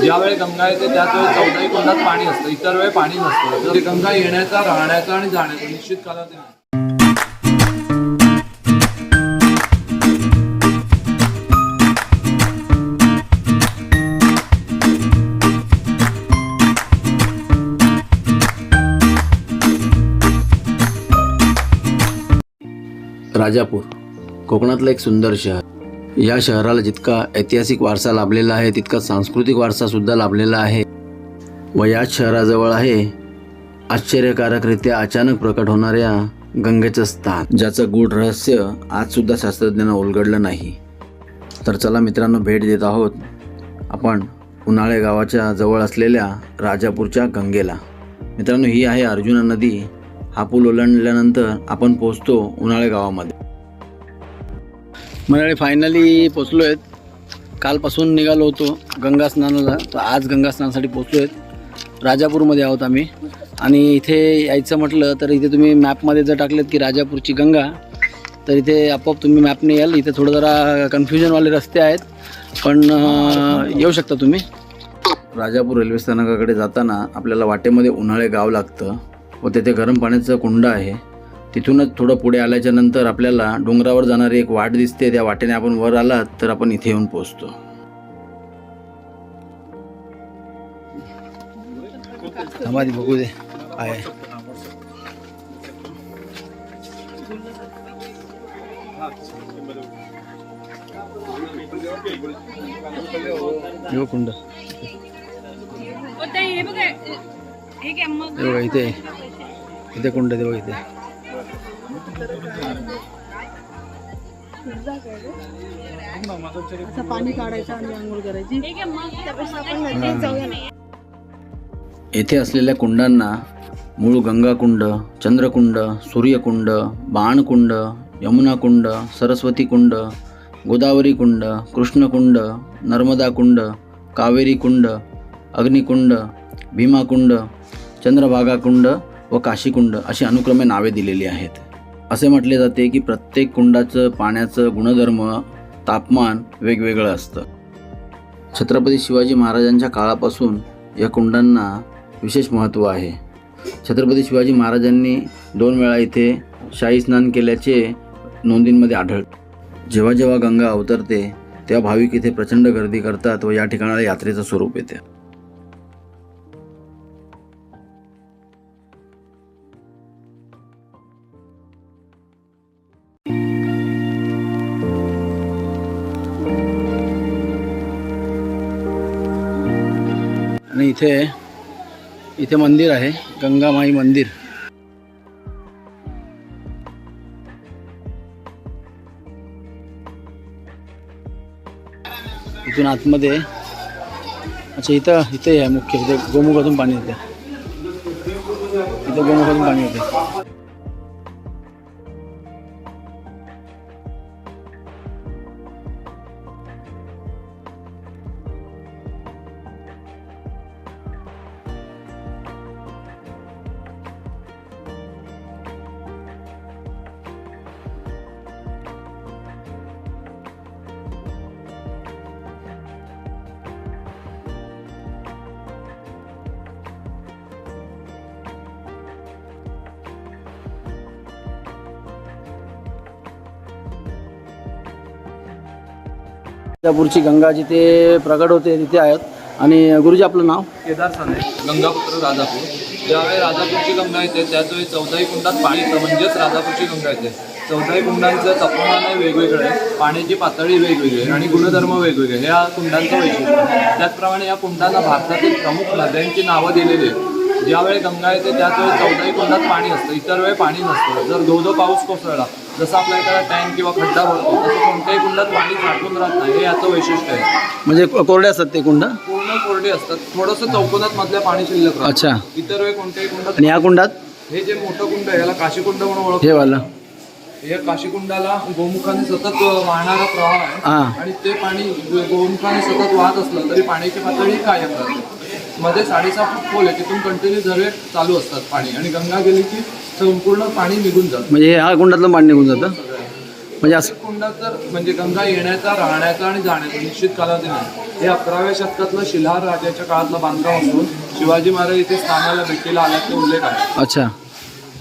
ज्यावेळी गंगा येते त्याच चौदाही कुंडात पाणी असतं. इतर वेळ पाणी नसतं. तर गंगा येण्याचा राहण्याचा आणि जाण्याचा निश्चित कालावधी नाही. राजापूर कोकणातलं एक सुंदर शहर. या शहराला जितका ऐतिहासिक वारसा लाभलेला आहे तितका सांस्कृतिक वारसासुद्धा लाभलेला आहे. व याच शहराजवळ आहे आश्चर्यकारकरित्या अचानक प्रकट होणाऱ्या गंगेचं स्थान ज्याचं गूढ रहस्य आजसुद्धा शास्त्रज्ञांना उलगडलं नाही. तर चला मित्रांनो भेट देत आहोत आपण उन्हाळे गावाच्या जवळ असलेल्या राजापूरच्या गंगेला. मित्रांनो ही आहे अर्जुना नदी. हा पूल ओलांडल्यानंतर आपण पोहोचतो उन्हाळे गावामध्ये. मंडळी फायनली पोचलो आहेत कालपासून निघालो होतो गंगा स्नानाला तर आज गंगा स्नानासाठी पोचलो आहेत राजापूरमध्ये आहोत आम्ही. आणि इथे यायचं म्हटलं तर इथे तुम्ही मॅपमध्ये जर टाकलेत की राजापूरची गंगा तर इथे आपोआप तुम्ही मॅपने याल. इथे थोडं जरा कन्फ्युजनवाले रस्ते आहेत. पण येऊ शकता तुम्ही. राजापूर रेल्वे स्थानकाकडे जाताना आपल्याला वाटेमध्ये उन्हाळे गाव लागतं व तेथे गरम पाण्याचं कुंड आहे. तिथूनच थोडं पुढे आल्याच्यानंतर आपल्याला डोंगरावर जाणारी एक वाट दिसते. त्या वाटेने आपण वर आलात तर आपण इथे येऊन पोहोचतो. थांबा बघू दे. आहे. कुंड. इथे. इथे कुंड बघा इथे. असं पाणी काढायचं आणि आंघोळ करायची त्यापेक्षा आपण नदीत जाऊया ना. येथे असलेल्या कुंडांना मूळ गंगाकुंड चंद्रकुंड सूर्यकुंड बाणकुंड यमुनाकुंड सरस्वती कुंड गोदावरी कुंड कृष्णकुंड नर्मदा कुंड कावेरी कुंड अग्निकुंड भीमाकुंड चंद्रभागाकुंड व काशीकुंड अशी अनुक्रमे नावे दिलेली आहेत असे म्हटले जाते की प्रत्येक कुंडाचं पाण्याचं गुणधर्म तापमान वेगवेगळं असतं. छत्रपती शिवाजी महाराजांच्या काळापासून या कुंडांना विशेष महत्त्व आहे. छत्रपती शिवाजी महाराजांनी दोन वेळा इथे शाही स्नान केल्याचे नोंदींमध्ये आढळते. जेव्हा जेव्हा गंगा अवतरते तेव्हा भाविक इथे प्रचंड गर्दी करतात व या ठिकाणाला यात्रेचं स्वरूप येते. आणि इथे इथे मंदिर आहे गंगामाई मंदिर. इथून आतमध्ये अच्छा इथं इथे आहे मुख्य इथे गोमुखातून पाणी येते इथं गोमुखातून पाणी येते राजापूरची गंगा जिथे प्रगट होते तिथे आहेत. आणि गुरुजी आपलं नाव? केदार साने गंगापुत्र राजापूर. ज्यावेळी राजापूरची गंगा येते त्याचवेळी चौदाही कुंडात पाणी म्हणजेच राजापूरची गंगा येते. चौदाही कुंडांचं तपमान आहे वेगवेगळं आहे. पाण्याची पातळी वेगवेगळी आहे आणि गुणधर्म वेगवेगळे. हे या कुंडांचं वैशिष्ट्य त्याचप्रमाणे या कुंडांना भारतातील प्रमुख नद्यांची नावं दिलेली आहेत. ज्यावेळी गंगा येते त्याच वेळी चौदाही कुंडात पाणी असतं. इतर वेळी पाणी नसतं. जर धो धो पाऊस कोसळला जसं आपल्या एखादा टँक किंवा खड्डा भरतो तसं कोणत्याही कुंडात पाणी साठून राहत नाही. हे याचं वैशिष्ट्य आहे. म्हणजे कोरडे असतात ते कुंड? पूर्ण कोरडे असतात. थोडंसं चौकोनात मधल्या पाणी शिल्लक राहतं. अच्छा. इतर वेळी कोणत्याही कुंडात आणि ह्या कुंडात? हे जे मोठं कुंड आहे याला काशीकुंड म्हणून ओळख हे वाला. या काशीकुंडाला गोमुखाने सतत वाहणारा प्रवाह आहे. हां. आणि ते पाणी गोमुखाने सतत वाहत असलं तरी पाण्याची पातळी कायम राहते. मध्ये साडेसहा फूट खोल आहे तिथून कंटिन्यू झरे चालू असतात पाणी. आणि गंगा गेली की संपूर्ण पाणी निघून जातं. म्हणजे ह्या कुंडातलं पाणी निघून जातं? म्हणजे असं कुंडात तर म्हणजे गंगा येण्याचा राहण्याचा आणि जाण्याचा निश्चित कालावधी नाही. हे अकराव्या शतकातलं शिल्हार राजाच्या काळातलं बांधकाम असून शिवाजी महाराज इथे स्थानाला भेटीला आल्याचे उल्लेख आहे. अच्छा.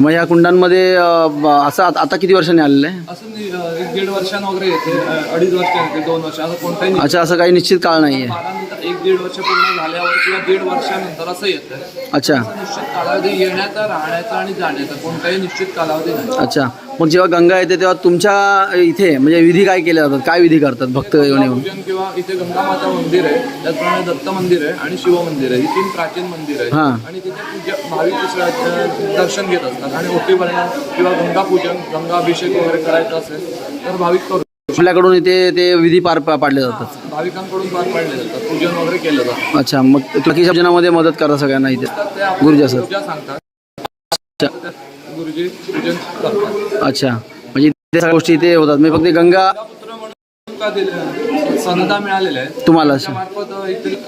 मग या कुंडांमध्ये अं, ब- असं आत- आता किती वर्षांनी आलेलं आहे? असं नि- अं, एक दीड वर्षानं वगैरे येते. अं, अडीच वर्ष येते दोन वर्ष. असं कोणताही अच्छा असं काही निश्चित काळ नाही आहे. बारानंतर एक दीड वर्ष पूर्ण झाल्यावर किंवा दीड वर्षानंतर असं येतं. अच्छा. निश्चित कालावधी येण्याचा राहण्याचा आणि जाण्याचा कोणताही निश्चित कालावधी नाही. अच्छा. मग जेव्हा गंगा येते तेव्हा तुमच्या इथे म्हणजे विधी काय केले जातात? काय विधी करतात भक्त येऊन येऊन? पूजन किंवा इथे गंगा माता मंदिर आहे त्याचप्रमाणे दत्त मंदिर आहे आणि शिव मंदिर आहे. ही तीन प्राचीन मंदिर आहे हां. आणि तिथे पूजा भाविक दर्शन घेत असतात. आणि ओटी भरणं किंवा गंगा पूजन गंगा अभिषेक वगैरे करायचा असेल तर भाविक करू आपल्याकडून इथे ते विधी पार पा- पाडले जातात. भाविकांकडून पार पाडले जातात. पूजन वगैरे केलं जातं. अच्छा मग बाकीच्या भजनामध्ये मदत करा सगळ्यांना इथे? तर ते आपल्याला गुरुजी असतात. पूजा सांगतात. पूजन करतात. अच्छा. म्हणजे सगळ्या गोष्टी इथे होतात. म्हणजे फक्त गंगा पुत्र म्हणून का दिले सनदा मिळालेल्या आहेत. तुम्हाला मार्फत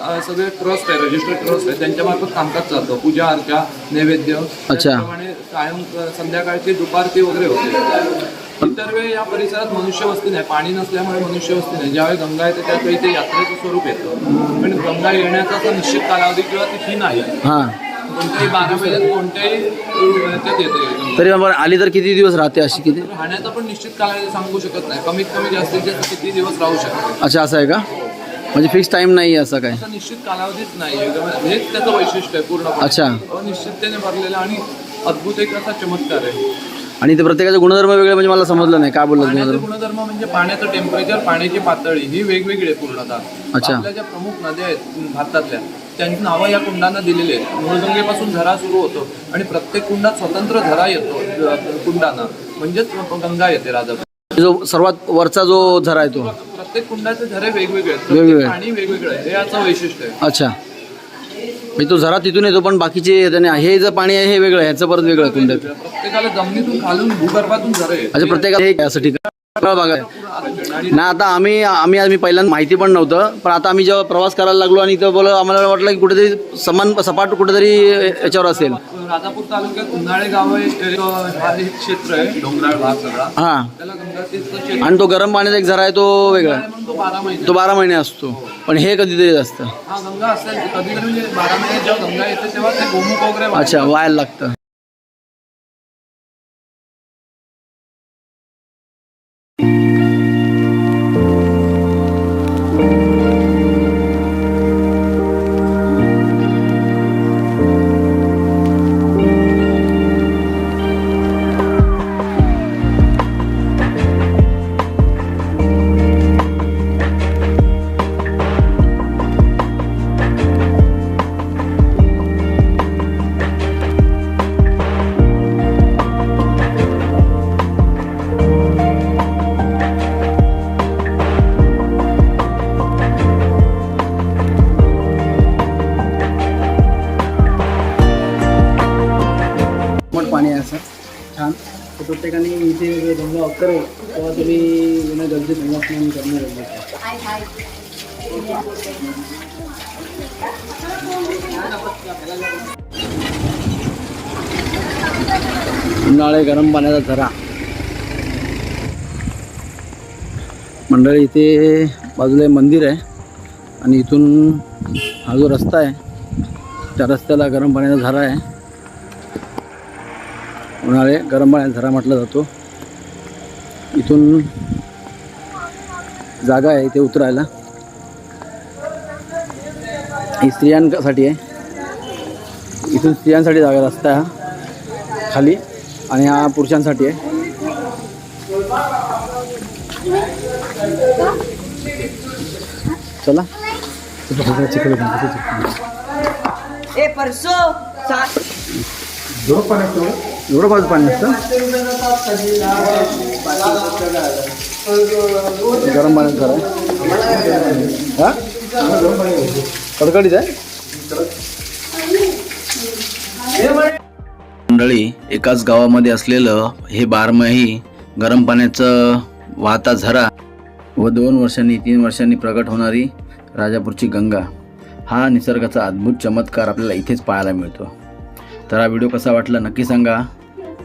अ, सगळे ट्रस्ट आहे रजिस्टर्ड ट्रस्ट आहे त्यांच्या मार्फत कामकाज चालतं. पूजा अर्चा नैवेद्य. त्याचप्रमाणे कायम अ, संध्याकाळची दुपारती वगैरे होते. इतर वेळी या परिसरात मनुष्यवस्ती नाही. पाणी नसल्यामुळे मनुष्यवस्ती नाही. ज्यावेळी गंगा येते त्यावेळी ते यात्रेचं स्वरूप येतं. पण गंगा येण्याचा असा निश्चित कालावधी किंवा तिथी नाही. हां. कोणत्याही बारा महिन्यात कोणत्याही अ, ह्याच्यात येते गंगा. तरी आपण आली तर किती दिवस राहते अशी किती? राहण्याचा पण निश्चित कालावधी सांगू शकत नाही. कमीत कमी जास्तीत जास्त किती दिवस राहू शकते? अच्छा असं आहे का? म्हणजे फिक्स टाइम नाही आहे असं काय? असं निश्चित कालावधीच नाही आहे. हेच त्याचं वैशिष्ट्य आहे पूर्णपणे. अच्छा. अनिश्चिततेने भरलेला आणि अद्भुत एक असा चमत्कार आहे. आणि ते प्रत्येकाचे गुणधर्म वेगळे म्हणजे मला समजलं नाही. काय बोललं पाण्याचे गुणधर्म? गुणधर्म म्हणजे पाण्याचं टेम्परेचर पाण्याची पातळी ही वेगवेगळी आहे पूर्णतः. अच्छा. आपल्या ज्या प्रमुख नद्या आहेत भारतातल्या त्यांची नावं या कुंडांना दिलेली आहेत. मूळगंगेपासून झरा सुरू होतो आणि प्रत्येक कुंडात स्वतंत्र झरा येतो कुंडाना. म्हणजेच गंगा येते राजापूर जो सर्वात वरचा जो झरा आहे तो? प्रत्येक कुंडाचे झरे वेगवेगळे आहेत. पाणी वेगवेगळं आहे हे याचं वैशिष्ट्य आहे. अच्छा. म्हणजे तो झरा तिथून येतो पण बाकीचे त्याने हे जे पाणी आहे हे वेगळं ह्याचं परत वेगळं कुंड. प्रत्येकाला जमिनीतून खालून भूगर्भातून झरे. अच्छा प्रत्येकाला हे ना आता आम्ही आम्ही आम्ही पहिल्यांदा माहिती पण नव्हतं पण आता आम्ही जेव्हा प्रवास करायला लागलो आणि तर बोल आम्हाला वाटलं की कुठेतरी समान सपाट कुठेतरी याच्यावर असेल. राजापूर तालुक्यात उन्हाळे गाव आहे हा एक क्षेत्र आहे डोंगराळ भाग सगळा. हां. त्याला गंगातीचं क्षेत्र आणि तो गरम पाण्याचा एक झरा आहे तो वेगळा. तो बारा महिने. तो बारा महिने असतो. पण हे कधीतरी असतं. हा गंगा असेल तर प्रत्येकाने इथे धंदा करो तेव्हा तुम्ही येणं गरजेचं धंदा स्नान करणं गरजेचं उन्हाळे गरम पाण्याचा झरा मंडळी इथे बाजूला एक मंदिर आहे आणि इथून हा जो रस्ता आहे त्या रस्त्याला गरम पाण्याचा झरा आहे. उन्हाळे गरम पाण्याचा झरा म्हटला जातो. इथून जागा आहे इथे उतरायला. ही स्त्रियांसाठी आहे. इथून स्त्रियांसाठी जागा रस्ता आहे हा. खाली आणि हा पुरुषांसाठी आहे. चला. ए परसो एवढं बाजू पाणी असतं? गरम पाण्यात करा. हा? कडकडीच आहे? मंडळी एकाच गावामध्ये असलेलं हे बारमाही गरम पाण्याचं वाहता झरा व दोन वर्षांनी तीन वर्षांनी प्रगट होणारी राजापूरची गंगा हा निसर्गाचा अद्भुत चमत्कार आपल्याला इथेच पाहायला मिळतो. तर हा व्हिडिओ कसा वाटला नक्की सांगा.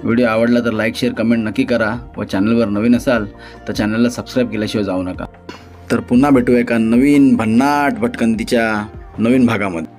व्हिडिओ आवडला तर लाईक शेअर कमेंट नक्की करा व चॅनलवर नवीन असाल तर चॅनलला सबस्क्राईब केल्याशिवाय जाऊ नका. तर पुन्हा भेटू एका नवीन भन्नाट भटकंतीच्या नवीन भागामध्ये.